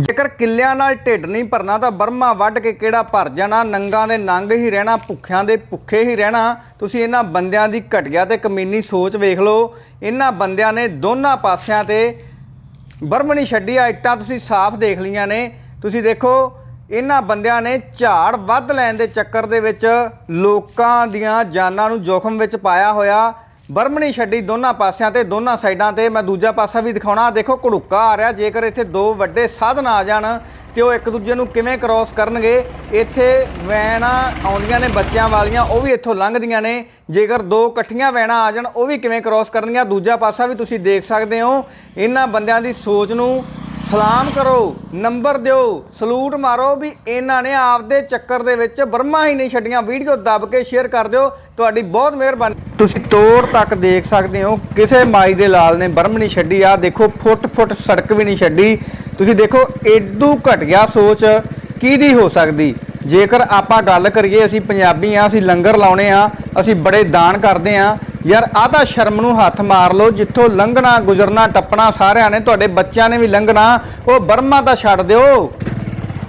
ਜੇਕਰ ਕਿੱਲਿਆਂ ਨਾਲ ਢਿੱਡ ਨਹੀਂ ਭਰਨਾ ਤਾਂ ਬਰਮਾ ਵੱਢ ਕੇ ਕਿਹੜਾ ਭਰ ਜਾਣਾ? ਨੰਗਾਂ ਦੇ ਨੰਗ ਹੀ ਰਹਿਣਾ, ਭੁੱਖਿਆਂ ਦੇ ਭੁੱਖੇ ਹੀ ਰਹਿਣਾ। ਤੁਸੀਂ ਇਹਨਾਂ ਬੰਦਿਆਂ ਦੀ ਘਟੀਆ ਤੇ ਕਮੀਨੀ ਸੋਚ ਵੇਖ ਲਓ। ਇਹਨਾਂ ਬੰਦਿਆਂ ਨੇ ਦੋਨਾਂ ਪਾਸਿਆਂ ਤੇ ਬਰਮ ਨਹੀਂ ਛੱਡੀ ਆ ਇੱਟਾਂ ਤੁਸੀਂ ਸਾਫ਼ ਦੇਖ ਲਈਆਂ ਨੇ। ਤੁਸੀਂ ਦੇਖੋ, ਇਹਨਾਂ ਬੰਦਿਆਂ ਨੇ ਝਾੜ ਵੱਧ ਲੈਣ ਦੇ ਚੱਕਰ ਦੇ ਵਿੱਚ ਲੋਕਾਂ ਦੀਆਂ ਜਾਨਾਂ ਨੂੰ ਜੋਖਮ ਵਿੱਚ ਪਾਇਆ ਹੋਇਆ। ਬਰਮਣੀ ਛੱਡੀ ਦੋਨਾਂ ਪਾਸਿਆਂ ਤੇ, ਦੋਨਾਂ ਸਾਈਡਾਂ ਤੇ। ਮੈਂ ਦੂਜਾ ਪਾਸਾ ਵੀ ਦਿਖਾਉਣਾ। ਦੇਖੋ, ਘੜੁੱਕਾ ਆ ਰਿਹਾ। ਜੇਕਰ ਇੱਥੇ ਦੋ ਵੱਡੇ ਸਾਧਨ ਆ ਜਾਣ, ਤੇ ਉਹ ਇੱਕ ਦੂਜੇ ਨੂੰ ਕਿਵੇਂ ਕ੍ਰਾਸ ਕਰਨਗੇ? ਇੱਥੇ ਵੈਨਾਂ ਆਉਂਦੀਆਂ ਨੇ, ਬੱਚਿਆਂ ਵਾਲੀਆਂ, ਉਹ ਵੀ ਇੱਥੋਂ ਲੰਘਦੀਆਂ ਨੇ। ਜੇਕਰ ਦੋ ਇਕੱਠੀਆਂ ਵੈਨਾਂ ਆ ਜਾਣ, ਉਹ ਵੀ ਕਿਵੇਂ ਕ੍ਰਾਸ ਕਰਨਗੀਆਂ? ਦੂਜਾ ਪਾਸਾ ਵੀ ਤੁਸੀਂ ਦੇਖ ਸਕਦੇ ਹੋ। ਇਹਨਾਂ ਬੰਦਿਆਂ ਦੀ ਸੋਚ ਨੂੰ ਸਲਾਮ ਕਰੋ, ਨੰਬਰ ਦਿਓ, ਸਲੂਟ ਮਾਰੋ ਵੀ ਇਹਨਾਂ ਨੇ ਆਪਦੇ ਚੱਕਰ ਦੇ ਵਿੱਚ ਬਰਮਾ ਹੀ ਨਹੀਂ ਛੱਡੀਆਂ। ਵੀਡੀਓ ਦੱਬ ਕੇ ਸ਼ੇਅਰ ਕਰ ਦਿਓ, ਤੁਹਾਡੀ ਬਹੁਤ ਮਿਹਰਬਾਨੀ। ਤੁਸੀਂ ਤੋੜ ਤੱਕ ਦੇਖ ਸਕਦੇ ਹੋ, ਕਿਸੇ ਮਾਈ ਦੇ ਲਾਲ ਨੇ ਬਰਮ ਨਹੀਂ ਛੱਡੀ ਆ ਦੇਖੋ, ਫੁੱਟ ਫੁੱਟ ਸੜਕ ਵੀ ਨਹੀਂ ਛੱਡੀ। ਤੁਸੀਂ ਦੇਖੋ, ਏਡੂ ਘਟਿਆ ਸੋਚ, ਕਿਹਦੀ ਹੋ ਸਕਦੀ? ਜੇਕਰ ਆਪਾਂ ਗੱਲ ਕਰੀਏ, ਅਸੀਂ ਪੰਜਾਬੀ ਆ ਅਸੀਂ ਲੰਗਰ ਲਾਉਣੇ ਆ ਅਸੀਂ ਬੜੇ ਦਾਨ ਕਰਦੇ ਆ ਯਾਰ, ਆਹ ਤਾਂ ਸ਼ਰਮ ਨੂੰ ਹੱਥ ਮਾਰ ਲਓ, ਜਿੱਥੋਂ ਲੰਘਣਾ, ਗੁਜ਼ਰਨਾ, ਟੱਪਣਾ ਸਾਰਿਆਂ ਨੇ, ਤੁਹਾਡੇ ਬੱਚਿਆਂ ਨੇ ਵੀ ਲੰਘਣਾ, ਉਹ ਬਰਮਾ ਤਾਂ ਛੱਡ ਦਿਓ।